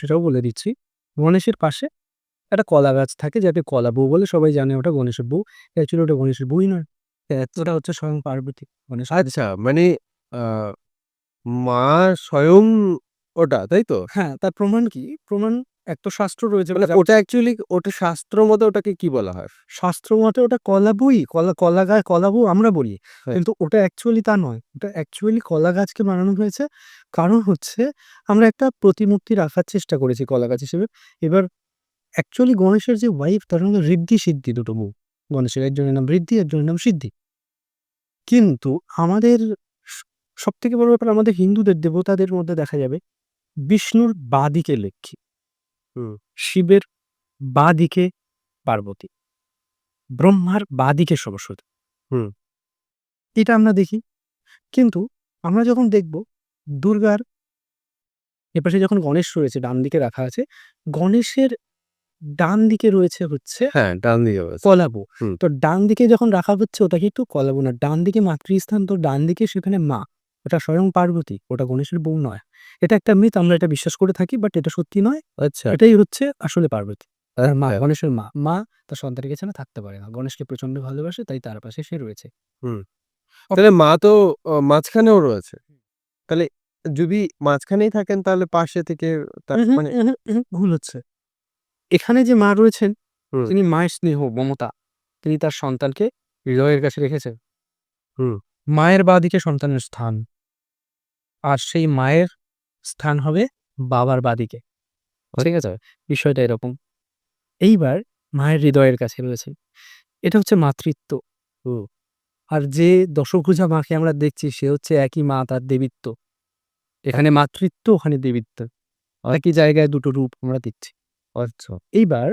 সেটাও বলে দিচ্ছি। গণেশের পাশে একটা কলা গাছ থাকে যাকে কলা বউ বলে সবাই জানে ওটা গণেশের বউ। অ্যাকচুয়ালি ওটা গণেশের বউই নয়। ওটা হচ্ছে স্বয়ং পার্বতী। গণেশ আচ্ছা মানে মা স্বয়ং ওটা, তাই তো? হ্যাঁ, তার প্রমাণ কি? প্রমাণ এক তো শাস্ত্র রয়েছে মানে ওটা অ্যাকচুয়ালি ওটা শাস্ত্র মতে ওটাকে কি বলা হয়? শাস্ত্র মতে ওটা কলা বই, কলা কলা গাছ কলা বউ আমরা বলি। হ্যাঁ। কিন্তু ওটা অ্যাকচুয়ালি তা নয়। ওটা অ্যাকচুয়ালি কলা গাছকে বানানো হয়েছে। কারণ হচ্ছে আমরা একটা প্রতিমূর্তি রাখার চেষ্টা করেছি কলা গাছ হিসেবে। এবার অ্যাকচুয়ালি গণেশের যে ওয়াইফ তার নাম ঋদ্ধি সিদ্ধি দুটো বউ। গণেশের একজনের নাম ঋদ্ধি, একজনের নাম সিদ্ধি। কিন্তু আমাদের সব থেকে বড় ব্যাপার আমাদের হিন্দুদের দেবতাদের মধ্যে দেখা যাবে বিষ্ণুর বাঁদিকে লক্ষ্মী। শিবের বাঁদিকে পার্বতী। ব্রহ্মার বাঁদিকে সরস্বতী। হুম। এটা আমরা দেখি। কিন্তু আমরা যখন দেখব দুর্গার এপাশে যখন গণেশ রয়েছে ডান দিকে রাখা আছে, গণেশের ডান দিকে রয়েছে হচ্ছে হ্যাঁ, ডান দিকে রয়েছে। কলা বউ। হুম। তো ডান দিকে যখন রাখা হচ্ছে ওটা কিন্তু কলা বউ না। ডান দিকে মাতৃস্থান তো ডান দিকে সেখানে মা। ওটা স্বয়ং পার্বতী। ওটা গণেশের বউ নয়। এটা একটা মিথ আমরা এটা বিশ্বাস করে থাকি বাট এটা সত্যি নয়। আচ্ছা। এটাই হচ্ছে আসলে পার্বতী। মা, আচ্ছা। গণেশের মা। মা তার সন্তানকে ছাড়া থাকতে পারে না। গণেশকে প্রচণ্ড ভালোবাসে তাই তার পাশে সে রয়েছে। হুম। তাহলে মা তো মাঝখানেও রয়েছে। তাহলে যদি মাঝখানেই থাকেন তাহলে পাশে থেকে তার মানে ভুল হচ্ছে। এখানে যে মা রয়েছেন তিনি মায়ের স্নেহ, মমতা তিনি তার সন্তানকে হৃদয়ের কাছে রেখেছেন। হুম। মায়ের বাঁদিকে সন্তানের স্থান। আর সেই মায়ের স্থান হবে বাবার বাঁদিকে। ঠিক আছে? বিষয়টা এরকম। এইবার মায়ের হৃদয়ের কাছে রয়েছে। এটা হচ্ছে মাতৃত্ব। আর যে দশভুজা মাকে আমরা দেখছি সে হচ্ছে একই মা তার দেবীত্ব। এখানে মাতৃত্ব ওখানে দেবীত্ব। একই জায়গায় দুটো রূপ আমরা দেখছি। আচ্ছা। এইবার